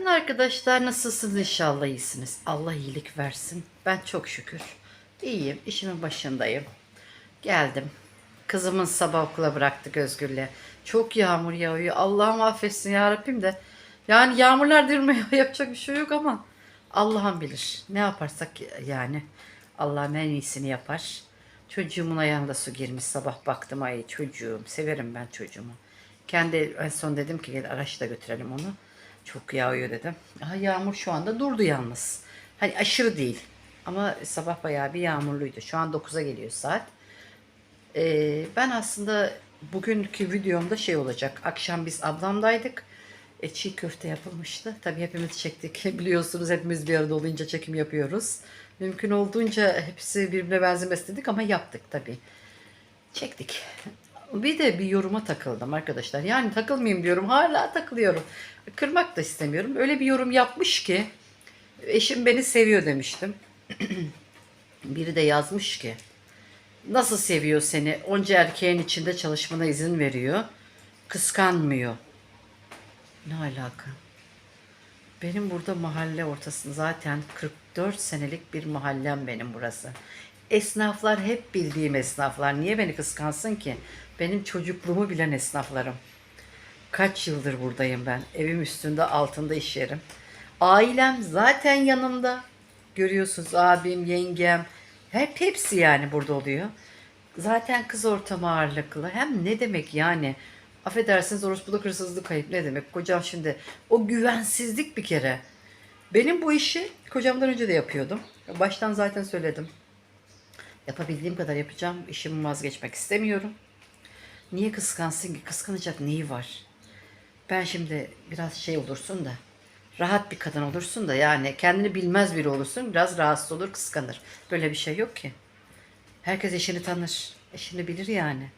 Günaydın arkadaşlar. Nasılsınız? İnşallah iyisiniz. Allah iyilik versin. Ben çok şükür. İyiyim. İşimin başındayım. Geldim. Kızımın sabah okula bıraktık Özgür'le. Çok yağmur yağıyor. Allah'ım affetsin ya Rabbim de. Yani yağmurlar durmuyor. Yapacak bir şey yok ama Allah'ım bilir. Ne yaparsak yani. Allah'ım en iyisini yapar. Çocuğumun ayağında su girmiş. Sabah baktım ay çocuğum. Severim ben çocuğumu. Kendi en son dedim ki gel araçla götürelim onu. Çok yağıyor dedim. Aha, yağmur şu anda durdu yalnız. Hani aşırı değil. Ama sabah bayağı bir yağmurluydu. Şu an 9'a geliyor saat. Ee, ben aslında bugünkü videomda şey olacak. Akşam biz ablamdaydık. E, çiğ köfte yapılmıştı. Tabii hepimiz çektik. Biliyorsunuz hepimiz bir arada olunca çekim yapıyoruz. Mümkün olduğunca hepsi birbirine benzemesi dedik ama yaptık tabii. Çektik. Bir de bir yoruma takıldım arkadaşlar. Yani takılmayayım diyorum. Hala takılıyorum. Kırmak da istemiyorum. Öyle bir yorum yapmış ki eşim beni seviyor demiştim. Biri de yazmış ki nasıl seviyor seni? Onca erkeğin içinde çalışmana izin veriyor. Kıskanmıyor. Ne alaka? Benim burada mahalle ortasında zaten 44 senelik bir mahallem benim burası. Esnaflar hep bildiğim esnaflar. Niye beni kıskansın ki? Benim çocukluğumu bilen esnaflarım. Kaç yıldır buradayım ben. Evim üstünde altında iş yerim. Ailem zaten yanımda. Görüyorsunuz abim, yengem. Hep hepsi yani burada oluyor. Zaten kız ortamı ağırlıklı. Hem ne demek yani? Affedersiniz orospuluk hırsızlık kayıp ne demek? Kocam şimdi o güvensizlik bir kere. Benim bu işi kocamdan önce de yapıyordum. Baştan zaten söyledim. Yapabildiğim kadar yapacağım. İşimi vazgeçmek istemiyorum. Niye kıskansın ki? Kıskanacak neyi var? Ben şimdi biraz şey olursun da rahat bir kadın olursun da yani kendini bilmez biri olursun biraz rahatsız olur kıskanır. Böyle bir şey yok ki. Herkes eşini tanır. Eşini bilir yani.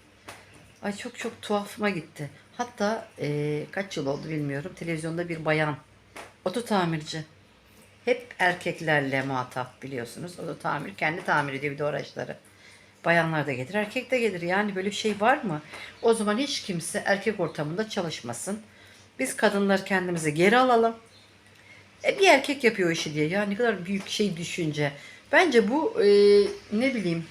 Ay çok çok tuhafıma gitti. Hatta eee, kaç yıl oldu bilmiyorum. Televizyonda bir bayan. Oto tamirci. Hep erkeklerle muhatap biliyorsunuz. Oto tamir kendi tamir ediyor bir de o araçları. Bayanlar da gelir, erkek de gelir. Yani böyle bir şey var mı? O zaman hiç kimse erkek ortamında çalışmasın. Biz kadınlar kendimizi geri alalım. E, bir erkek yapıyor o işi diye. Ya ne kadar büyük şey düşünce. Bence bu e, ne bileyim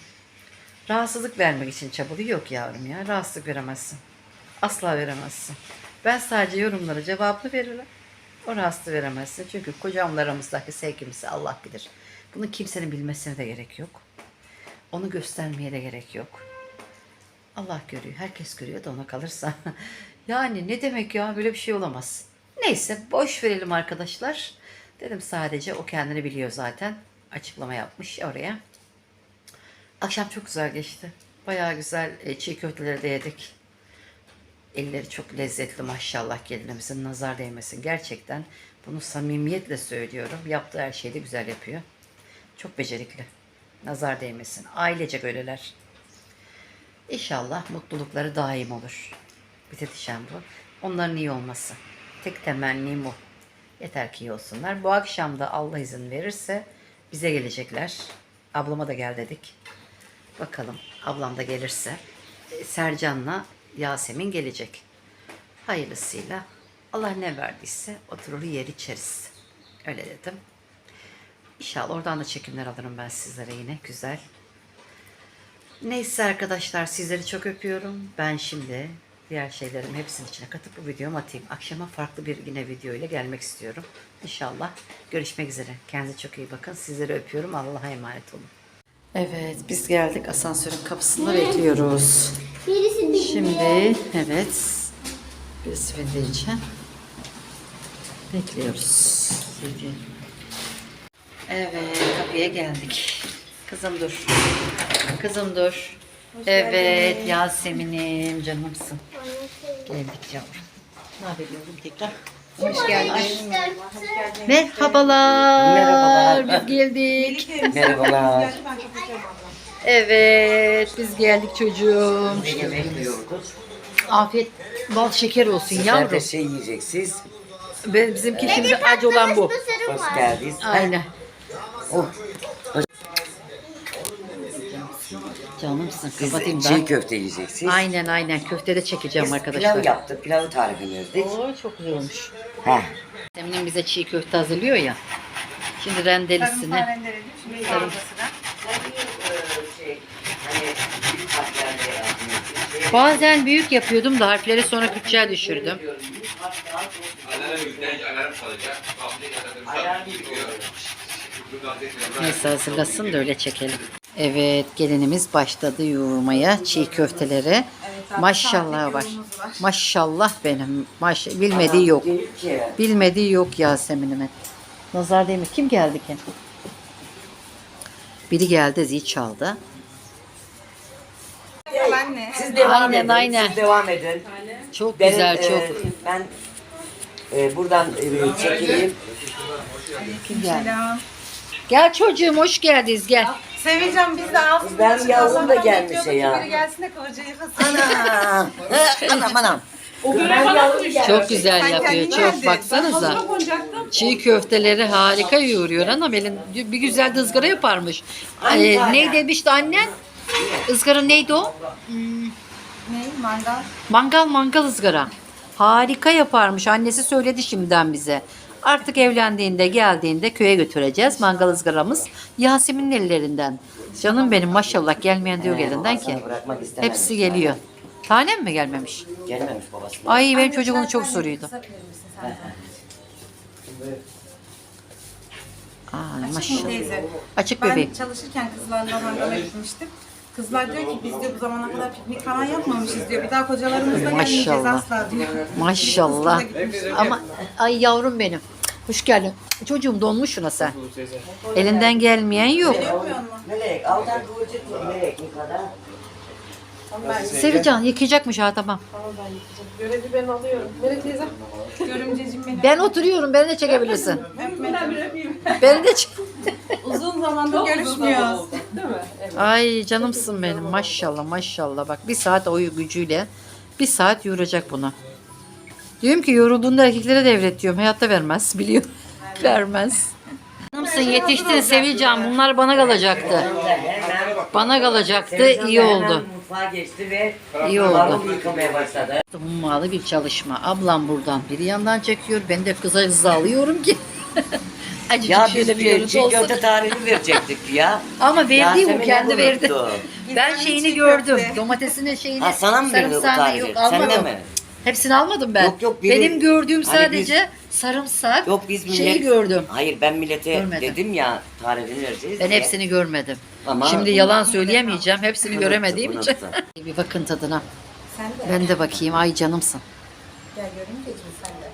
rahatsızlık vermek için çabalıyor. Yok yavrum ya rahatsızlık veremezsin. Asla veremezsin. Ben sadece yorumlara cevabını veririm. O rahatsızlığı veremezsin. Çünkü kocamla aramızdaki sevgimizi Allah bilir. Bunu kimsenin bilmesine de gerek yok. Onu göstermeye de gerek yok. Allah görüyor. Herkes görüyor da ona kalırsa. yani ne demek ya böyle bir şey olamaz. Neyse boş verelim arkadaşlar. Dedim sadece o kendini biliyor zaten. Açıklama yapmış oraya. Akşam çok güzel geçti. Bayağı güzel e, çiğ köfteleri de yedik. Elleri çok lezzetli maşallah gelinimizin nazar değmesin. Gerçekten bunu samimiyetle söylüyorum. Yaptığı her şeyi de güzel yapıyor. Çok becerikli. Nazar değmesin. Ailecek öyleler. İnşallah mutlulukları daim olur. Bize düşen bu. Onların iyi olması. Tek temennim o. Yeter ki iyi olsunlar. Bu akşam da Allah izin verirse bize gelecekler. Ablama da gel dedik. Bakalım ablam da gelirse. Sercan'la Yasemin gelecek. Hayırlısıyla Allah ne verdiyse oturur yer içeriz. Öyle dedim. İnşallah oradan da çekimler alırım ben sizlere yine. Güzel. Neyse arkadaşlar sizleri çok öpüyorum. Ben şimdi diğer şeylerin hepsinin içine katıp bu videomu atayım. Akşama farklı bir yine video ile gelmek istiyorum. İnşallah görüşmek üzere. Kendinize çok iyi bakın. Sizleri öpüyorum. Allah'a emanet olun. Evet biz geldik asansörün kapısında bekliyoruz. Birisi bir Şimdi evet birisi bindiği için bekliyoruz. Evet kapıya geldik. Kızım dur. Kızım dur. Evet Yasemin'im canımsın. Geldik yavrum. Ne haber yavrum tekrar? Hoş geldin. Merhabalar. Merhabalar. Biz geldik. Merhabalar. Evet biz geldik çocuğum. Ne yemek yiyoruz? Afiyet bal şeker olsun Sizler yavrum. de şey yiyeceksiniz. Ben, bizimki şimdi acı olan bu. Hoş geldiniz. Aynen. Oh, Canımsın siz kapatayım çiğ ben. köfte yiyeceksiniz. Aynen aynen köfte de çekeceğim Biz arkadaşlar. pilav yaptık. Pilavı tarifini verdik. Oo çok güzel olmuş. Heh. Eminim bize çiğ köfte hazırlıyor ya. Şimdi rendelisini. Sarımsağı rendeledim. Şimdi sıra. şey, hani büyük harflerle yazdığınız şey, Bazen büyük yapıyordum da harfleri sonra küçüğe düşürdüm. Neyse hazırlasın da öyle çekelim. Evet gelinimiz başladı yoğurmaya çiğ abi, Maşallah var. Maşallah benim. Maş bilmediği yok. Değil. Bilmediği yok Yasemin'imin. Nazar Demir kim geldi ki? Biri geldi zil çaldı. Siz devam Aynen, edin. aynen. Siz devam edin. Çok Benim, güzel e, çok. ben e, buradan e, çekileyim. Selam. Gel çocuğum hoş geldiniz gel. Sevincan biz de altın. Ben yavrum da gelmiş ya. Biri gelsin de kıvırcığı yıkasın. Ana. anam anam. Ben yavrum gelmiş. Çok güzel yapıyor çok geldin. baksanıza. Çiğ köfteleri harika yoğuruyor anam elin bir güzel de ızgara yaparmış. Ee, ne demişti annen? Izgara neydi o? Ne? Mangal. Mangal mangal ızgara. Harika yaparmış. Annesi söyledi şimdiden bize. Artık evlendiğinde geldiğinde köye götüreceğiz mangal ızgaramız. Yasemin'in ellerinden. Canım benim maşallah gelmeyen diyor elinden ki. Hepsi geliyor. Tanem mi gelmemiş? Gelmemiş babası. Ay benim çocuk onu çok soruyordu. Aa, Açık maşallah. teyze? Açık Ben bebeğim. çalışırken kızlarla mangala gitmiştim. Kızlar diyor ki biz de bu zamana kadar piknik falan yapmamışız diyor. Bir daha kocalarımızla gelmeyeceğiz Maşallah. asla diyor. Maşallah. Gitmiş. Ama ay yavrum benim. Hoş geldin. Çocuğum donmuş şuna sen. Elinden gelmeyen yok. Melek, aldan kıvırcık tut Melek yukarıda. Sevican yıkayacakmış ha tamam. Görevi ben alıyorum. Melek teyze. Görümcecim benim. Ben oturuyorum beni de çekebilirsin. Öpmedim. Beni de çek. Uzun zamandır görüşmüyoruz. Değil mi? Evet. Ay canımsın benim maşallah maşallah bak bir saat oyu gücüyle bir saat yoracak bunu. Diyorum ki yorulduğunda erkeklere devret diyorum. Hayatta vermez biliyor. vermez. Canımsın yetiştin Sevilcan bunlar bana kalacaktı. Bana kalacaktı iyi oldu. Mutfağa geçti ve İyi oldu. marul yıkamaya başladı. Hummalı bir çalışma. Ablam buradan bir yandan çekiyor. Ben de kıza hızlı alıyorum ki. Acıcık Ya biz şöyle bir bir görüntü çiğ olsun. köfte tarifini verecektik ya. Ama verdi o kendi verdi. unuttu. Ben şeyini çiğ gördüm. köfte. Domatesinin şeyini. Ha sana mı verdi o sarımsağını tarifi? Yok Sen de almadım. mi? Hepsini almadım ben. Yok, yok, biri- Benim gördüğüm Hani sadece sarımsak Yok biz millet... şeyi gördüm. Hayır ben millete Görmedim. dedim ya tarifini vereceğiz Ben diye. hepsini görmedim. Ama- Şimdi yalan söyleyemeyeceğim. Hepsini göremediğim için. bir bakın tadına. Sen de. Ben de bakayım. Ay canımsın. Gel görümcecim sen de.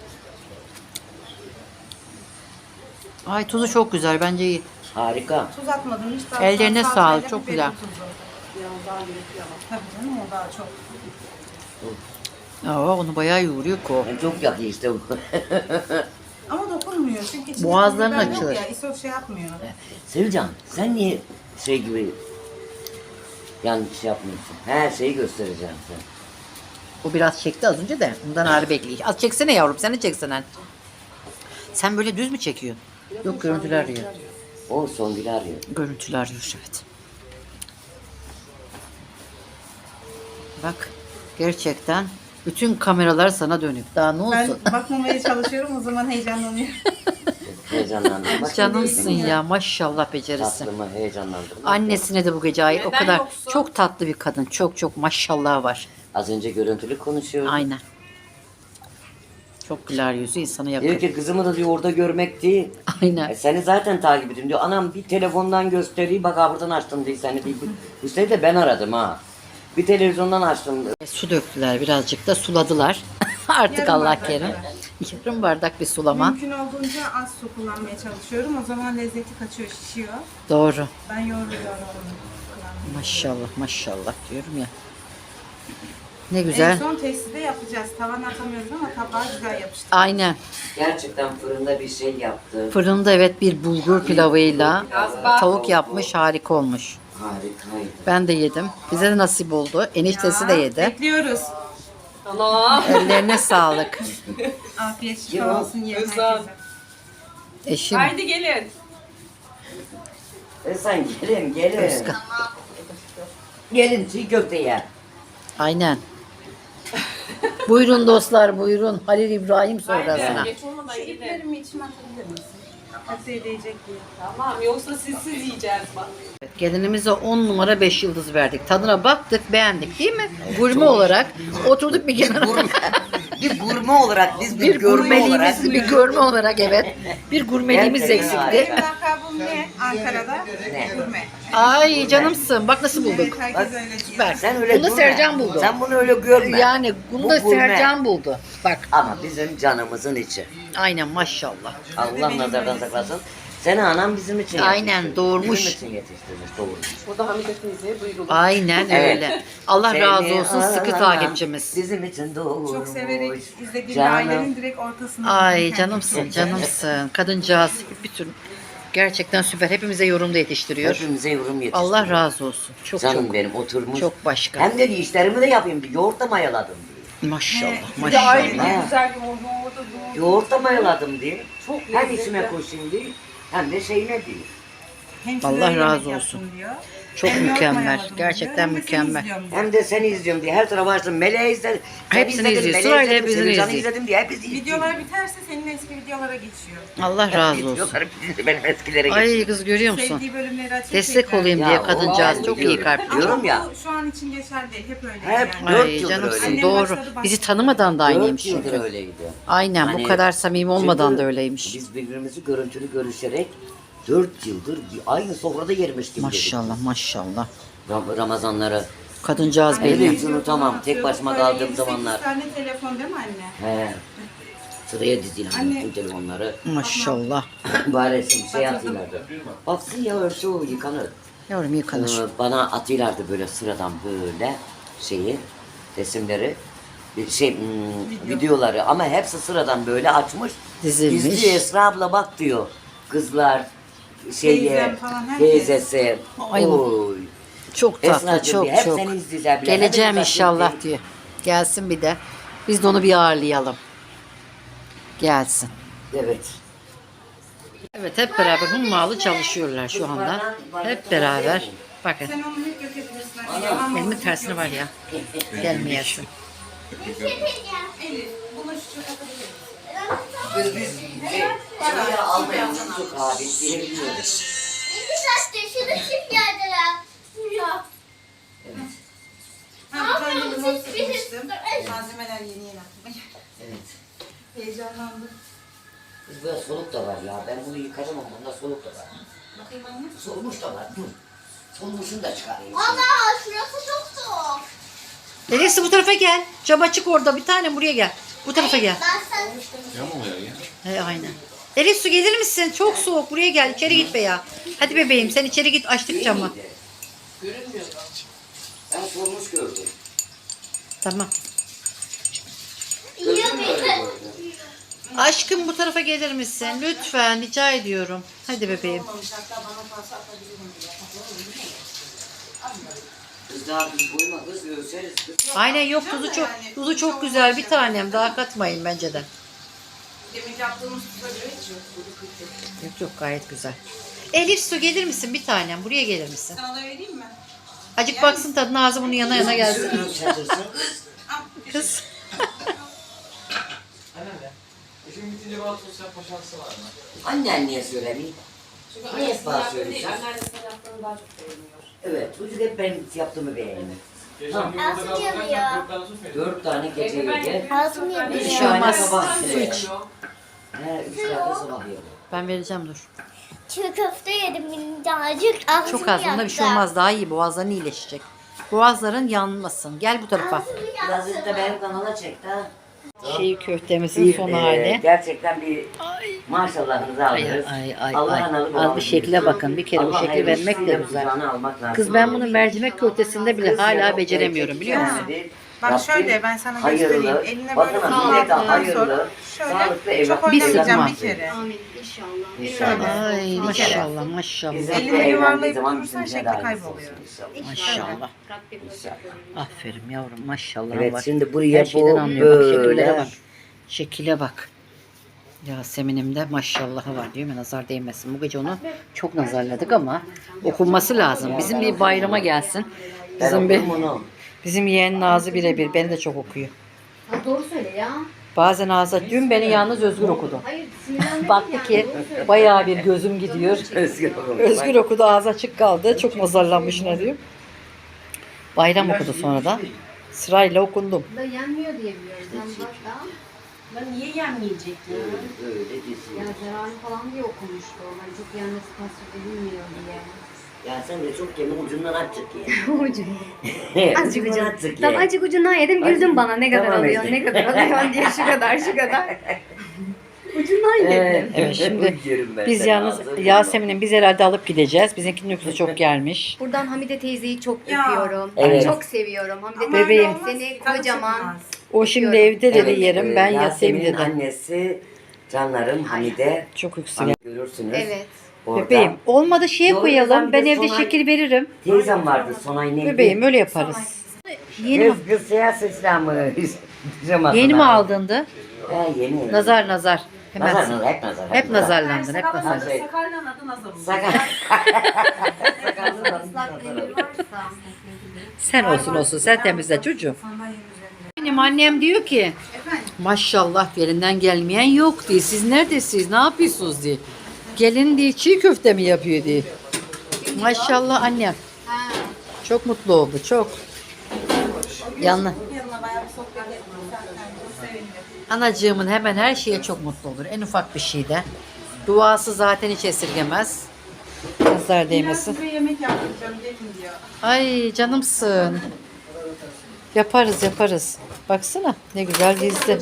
Ay tuzu çok güzel. Bence iyi. Harika. Tuz atmadım hiç. Daha Ellerine salçayla sağlık, çok biberin güzel. tuzu. Tabii canım o daha çok. Aa, onu bayağı yoğuruyor ki o. Yani çok yakıyor işte bu. Ama dokunmuyor çünkü içinde Boğazların biber yok açılır. Ya, isot şey yapmıyor. Sevcan sen niye şey gibi şey yapmıyorsun? Her şeyi göstereceğim sen. O biraz çekti az önce de. Ondan ağrı bekliyor. Az çeksene yavrum. Sen de çeksene. Sen böyle düz mü çekiyorsun? Yok görüntüler arıyor. O Songül'ü arıyor. Görüntüler arıyor evet. Bak gerçekten bütün kameralar sana dönük. Daha ne Ben olsun? bakmamaya çalışıyorum o zaman heyecanlanıyorum. Heyecanlandım. Bak, Canımsın ya maşallah becerisin. Tatlımı heyecanlandım. Annesine de bu gece ait o Neden kadar yoksun? çok tatlı bir kadın. Çok çok maşallah var. Az önce görüntülü konuşuyoruz. Aynen. Çok güler yüzü insana Diyor yakın. ki kızımı da diyor orada görmek değil. Aynen. E, seni zaten takip ediyorum diyor. Anam bir telefondan göstereyim bak ha buradan açtım diye seni değil. Bu sene de ben aradım ha. Bir televizyondan açtım. E, Su döktüler birazcık da suladılar. Artık Allah kerim. Yarım bardak bir sulama. Mümkün olduğunca az su kullanmaya çalışıyorum. O zaman lezzeti kaçıyor, şişiyor. Doğru. Ben yoğuruyorum onu. Maşallah maşallah diyorum ya. Ne En güzel. son testide yapacağız. Tavan atamıyoruz ama tabağa güzel yapıştı. Aynen. Gerçekten fırında bir şey yaptı. Fırında evet bir bulgur pilavıyla tavuk yapmış harika olmuş. Harikaydı. Ben de yedim. Bize de nasip oldu. Eniştesi de yedi. Bekliyoruz. Allah. Ellerine sağlık. Afiyet şifa olsun yiyen Özlem. herkese. Eşim Haydi gelin. Sen gelin gelin. Özkan. Gelin çiğ köfte ye. Aynen. Buyurun dostlar buyurun. Halil İbrahim sonrasına. Aynen. Geç olmadan Şu gidelim. iplerimi içime atabilir misin? Kasaya değecek diye. Tamam yoksa sizsiz yiyeceğiz bak. Gelinimize 10 numara 5 yıldız verdik. Tadına baktık beğendik değil mi? Gurme olarak oturduk bir kenara. bir gurme olarak biz bir, bir görme olarak. bir görme olarak evet. Bir gurmeliğimiz eksikti. Benim lakabım ne Ankara'da? Ne? Gurme. Ay canımsın. Bak nasıl bulduk. Evet, herkes öyle diyor. Süper. Sen öyle Bunu görme. Sercan buldu. Sen bunu öyle görme. Yani bunu Bu da gurme. Sercan buldu. Bak Ama bizim canımızın içi. aynen maşallah. Allah nazardan saklasın. Seni anam bizim için Aynen, yetiştirmiş. doğurmuş. Bizim için yetiştirmiş, doğurmuş. Burada Hamide teyzeye duyurulur. Aynen Evet. öyle. Allah Seni razı olsun sıkı anam takipçimiz. Bizim için doğurmuş. Çok severek izlediğim Canım. ailenin direkt ortasında. Ay canımsın canımsın. Kadıncağız bütün gerçekten süper. Hepimize yorumda yetiştiriyor. Hepimize yorum yetiştirmiş. Allah razı olsun. Çok Canım çok benim oturmuş. çok başka. Hem de işlerimi de yapayım diye. Yoğurt da mayaladım diye. Maşallah Bir de ayrı maşallah. bir güzel bir yoğurda doğru. Yoğurt da mayaladım diye. Çok Hem lezzetli. içime koşayım diye. Hem de şeyine diye. Hem Allah razı olsun. Diyor. Çok yoğurt mükemmel. Gerçekten de seni mükemmel. izliyorum. Hem de seni izliyorum diye. Her tarafa açtım. Meleği izledim. Seni Hepsini izledim, izliyor. Meleği Sırayla izledim, hepsini Sercan'ı izliyor. izledim diye. Hepsi. Videolar biterse senin eski videolara geçiyor. Allah razı olsun. Videoları benim eskilere Ay geçiyor. kız görüyor musun? Sevdiği bölümleri açıp Destek tekrar. olayım Ya, diye kadıncağız. Çok iyi biliyorum. kalpli. Diyorum Ama ya. bu şu an için geçerli değil. Hep öyle Hep yani. Dört Ay yıldır canımsın doğru. Annem başladı, Bizi tanımadan da aynıymış Dört yıldır öyleydi. Aynen bu Hani- kadar samimi olmadan Çünkü da öyleymiş. Biz birbirimizi görüntülü görüşerek dört yıldır bir- aynı sofrada yermiş gibi Maşallah maşallah. Ram- Ramazanları. Kadıncağız Öyle belli. hiç unutamam. Tek başıma kaldığım 28 zamanlar. tane telefon değil mi anne? He. Sıraya Anne. bütün telefonları. Maşallah. Bari şey atıyorlardı. Baksın ya ölçü o yıkanır. Yavrum yıkanır. Ee, Bana atıyorlardı böyle sıradan böyle şeyi, resimleri. Bir şey hmm, videoları ama hepsi sıradan böyle açmış. Dizilmiş. İzliyor Esra abla bak diyor. Kızlar şeye, Teyzem falan, herkes. teyzesi. Ay Oy. Çok tatlı Esnacığım çok hep çok. seni izleyeceğim bile. Geleceğim Hepimiz inşallah diyor. Gelsin bir de. Biz de onu bir ağırlayalım. Gelsin. Evet. Evet hep beraber hummalı çalışıyorlar şu anda. Hep beraber. Bakın Sen onu hep elimin olsun. tersini var ya. Gelmeyesin. Elif, bunu şu? Biz biz şuraya almaya tuttuk abi diyebiliyoruz. İki saattir şunu kim geldiler? Ya. Ha, bir tane Ama limon sıkmıştım. Malzemeler yeni yeni aklıma geldi. Evet. Heyecanlandım. Biz böyle soluk da var ya. Ben bunu yıkadım ama bunda soluk da var. Bakayım anne. Solmuş da var. Dur. Solmuşunu da çıkarayım. Valla şurası çok soğuk. Elisi bu tarafa gel. Cam açık orada bir tane buraya gel. Bu tarafa gel. Ben sen He aynen. Elif su gelir misin? Çok soğuk. Buraya gel. İçeri git be ya. Hadi bebeğim sen içeri git. Açtık camı. Ben solmuş gördüm. Tamam. Aşkım bu tarafa gelir misin? Lütfen rica ediyorum. Hadi bebeğim. Kız daha biz koyma kız ölseriz kız. Aynen yok tuzu çok tuzu çok güzel bir tanem. Daha katmayın bence de. Demin yaptığımız tuza göre hiç yok. Yok yok gayet güzel. Elif su gelir misin bir tanem? Buraya gelir misin? Sana da vereyim mi? Acık baksın tadına ağzı bunun yana yana gelsin. Çatırsın. Kız. İşin bitince bana sos yapma şansı var mı? Annen niye söylemiyor? Niye hep bana söyleyeceksin? Anneannesinin yaptığını daha çok beğeniyor. Evet çocuk hep benim yaptığımı beğenir. Geçen gün burada Ağzım yanıyor. dört tane. Dört gece yedi. Ağzım yanıyor. şey olmaz. Su yedi. iç. He üç tane sabah yedi. Ben vereceğim dur. Çiğ köfte yedim minnacık. Ağzım Çok az bunda bir şey olmaz. Daha iyi boğazların iyileşecek. Boğazların yanmasın. Gel bu tarafa. Biraz da benim kanala çekti ha. Şey köftemizin Bir, son e, hali. gerçekten bir maşallahınızı Ay alırız. ay ay Allah'ın ay. alıp Az bir aldığı şekle bakın. Bir kere bu Allah şekli vermek de güzel. kucağına almak lazım. Kız ben bunu mercimek köftesinde bile hala beceremiyorum biliyor musun? yani Bak Rabbim şöyle ben sana hayırlı, göstereyim. Eline böyle bakın millete aldıktan hayırlı, sağlıklı şöyle çok Bir oynayacağım sıkma. bir kere. İnşallah. Ay maşallah maşallah. Bizimle Elini evlendiği yuvarlayıp zaman durursan bizimle şekli de kayboluyor. inşallah. Maşallah. Aferin yavrum maşallah Evet bak. şimdi buraya Her şeyden bu anlıyor. Bak şekillere böyle bak. Şekile bak. Yasemin'im de maşallahı var diyor mu? Nazar değmesin. Bu gece onu çok nazarladık ama okunması lazım. Bizim bir bayrama gelsin. Bizim bir okudum onu. Bizim yeğen Nazı birebir. Beni de çok okuyor. Ha, doğru söyle ya. Bazen ağza dün beni yalnız Özgür okudu. Hayır sinirlenmedim Baktı yani, ki doğru söyle. bayağı bir gözüm gidiyor. Özgür. Özgür okudu ağzı açık kaldı. Çok mazarlanmış ne diyeyim. Bayram okudu sonra da. Sırayla okundum. Da yenmiyor diye biliyorum. Sen bak da. Ben niye yenmeyecek ya? Böyle diziyor. Ya zararlı falan diye okumuştu. Hani çok yenmesi tasvip edilmiyor diye. Ya sen de çok yeme ucundan azıcık ye. Ucunu. azıcık ucundan azıcık ye. Tam acık ucundan yedim güldün bana ne kadar Tamam işte. ne kadar alıyor diye şu kadar şu kadar. ucundan yedim. Evet şimdi Yerim ben biz yalnız Yasemin'in biz herhalde alıp gideceğiz. Bizimkinin uykusu çok gelmiş. Buradan Hamide teyzeyi çok Ya. öpüyorum. Evet. Çok seviyorum. Hamide Ama Bebeğim. seni kocaman. O şimdi Öpüyorum. evde dedi Evet, yerim ben yatayım Yasemin'in dedi. annesi Canlar'ın Hamide. Çok geldi. görürsünüz. Evet. Orada. Bebeğim olmadı şeye Doğru, koyalım. Ben de evde Sonay- şekil veririm. Teyzem vardı Sonay neydi? Bebeğim öyle yaparız. Yeni mi, Kız kız siyah sıçramı. Yeni mi aldındı? He yeni. Nazar nazar. Hemen. Nazar nazar hep nazar. Hep nazarlandın, hep Sakarla- nazar. Sakarla'nın adı Nazar varsa. Sen olsun olsun sen temizle çocuğum. Benim annem diyor ki maşallah elinden gelmeyen yok diye. Siz neredesiniz? Ne yapıyorsunuz diye. Gelin diye çiğ köfte mi yapıyor diye. Maşallah annem. Çok mutlu oldu çok. Sevindim. Anacığımın hemen her şeye çok mutlu olur. En ufak bir şeyde. Duası zaten hiç esirgemez. Nazar değmesin. size yemek yapacağım gelin diyor. Ay canımsın. Yaparız yaparız. Baksana ne güzel dizdi.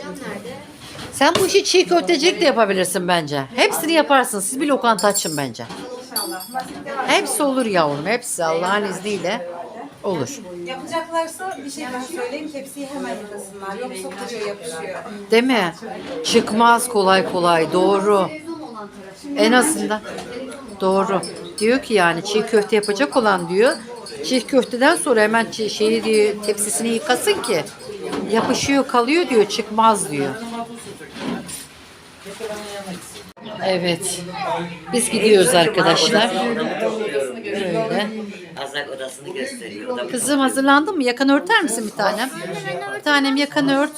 Sen bu işi çiğ köftecilik de yapabilirsin bence. Hepsini yaparsın. Siz bir lokanta açın bence. Hepsi olur yavrum. Hepsi Allah'ın izniyle olur. Yapacaklarsa bir şey daha söyleyeyim. Tepsiyi hemen yıkasınlar. Yoksa kuruyor yapışıyor. Değil mi? Çıkmaz kolay kolay. Doğru. En azından. Doğru. Diyor ki yani çiğ köfte yapacak olan diyor. Çiğ köfteden sonra hemen şeyi diyor, tepsisini yıkasın ki yapışıyor kalıyor diyor çıkmaz diyor. Evet. Biz gidiyoruz arkadaşlar. Böyle. Azrak odasını gösteriyor. Kızım hazırlandın mı? Yakan örter misin bir tanem? Bir tanem yakan ört.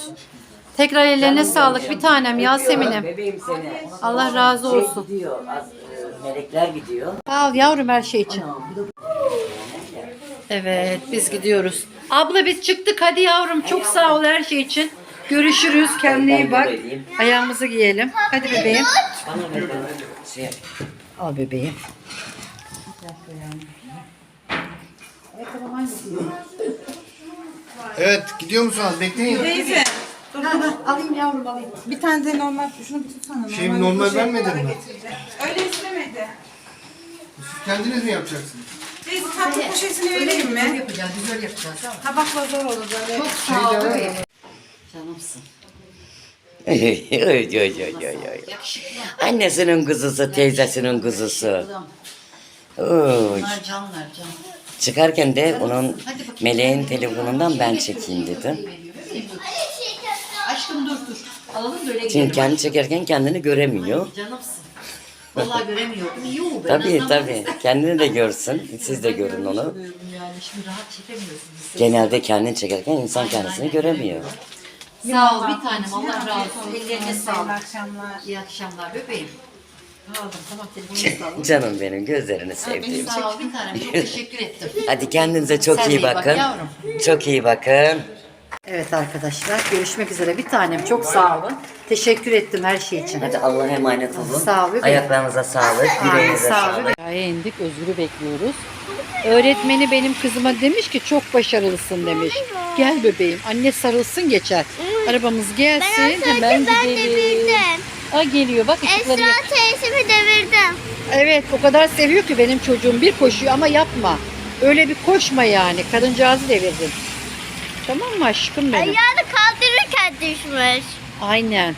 Tekrar ellerine sağlık bir tanem Yasemin'im. Bebeğim seni. Allah razı Şey olsun. gidiyor. az- e, melekler gidiyor. Sağ ol yavrum her şey için. Evet biz gidiyoruz. Abla biz çıktık hadi yavrum. Çok sağ ol her şey için. Görüşürüz. Kendine iyi bak. Ayağımızı giyelim. Hadi bebeğim. Bana ver bana. Şey, Al bebeğim. Evet gidiyor musunuz? Bekleyin. Teyze. Dur, dur. Alayım yavrum alayım. Bir tane de normal şunu bir tutsana. Şey, normal vermedin mi? Öyle istemedi. Siz kendiniz mi yapacaksınız? Teyze tatlı poşetini vereyim mi? yapacağız. Güzel yapacağız. Tabakla zor olur böyle. Çok sağ ol. Canımsın. Oy, oy, oy, oy, oy. Annesinin kuzusu, teyzesinin kuzusu. Oy. Bunlar canlar can. Çıkarken de onun meleğin telefonundan ben çekeyim dedim. Aşkım dur dur. Alalım da öyle Çünkü kendi çekerken kendini göremiyor. Canımsın. Vallahi göremiyorum. İyi oldu. En Tabii tabii. Kendini de görsün. Siz de görün onu. Yani şimdi rahat çekemiyorsunuz. Genelde kendini çekerken insan kendisini göremiyor. Sağ ol bir tanem. Allah razı olsun. Ellerine sağlık. akşamlar. İyi akşamlar bebeğim. Aldım tamam telefonumu aldım. Canım benim gözlerini sevdiğim. Sağ ol bir tanem. Çok teşekkür ettim. Hadi kendinize çok Sen de iyi iyi bak bakın. yavrum. Çok iyi bakın. Evet arkadaşlar görüşmek üzere. Bir tanem çok sağ olun. Teşekkür ettim her şey için. Hadi Allah'a emanet olun. Sağ ol bebeğim. Ayaklarınıza sağlık, yüreğinize sağlık. Aşağıya indik Özgür'ü bekliyoruz. Öğretmeni benim kızıma demiş ki çok başarılısın demiş. Gel bebeğim anne sarılsın geçer. Arabamız gelsin hemen gidelim. Aa, geliyor bak ışıkları yak- Esra teyzemi devirdim. Evet o kadar seviyor ki benim çocuğum bir koşuyor ama yapma. Öyle bir koşma yani kadıncağızı devirdin. Tamam mı aşkım benim? Ayağını kaldırırken düşmüş. Aynen.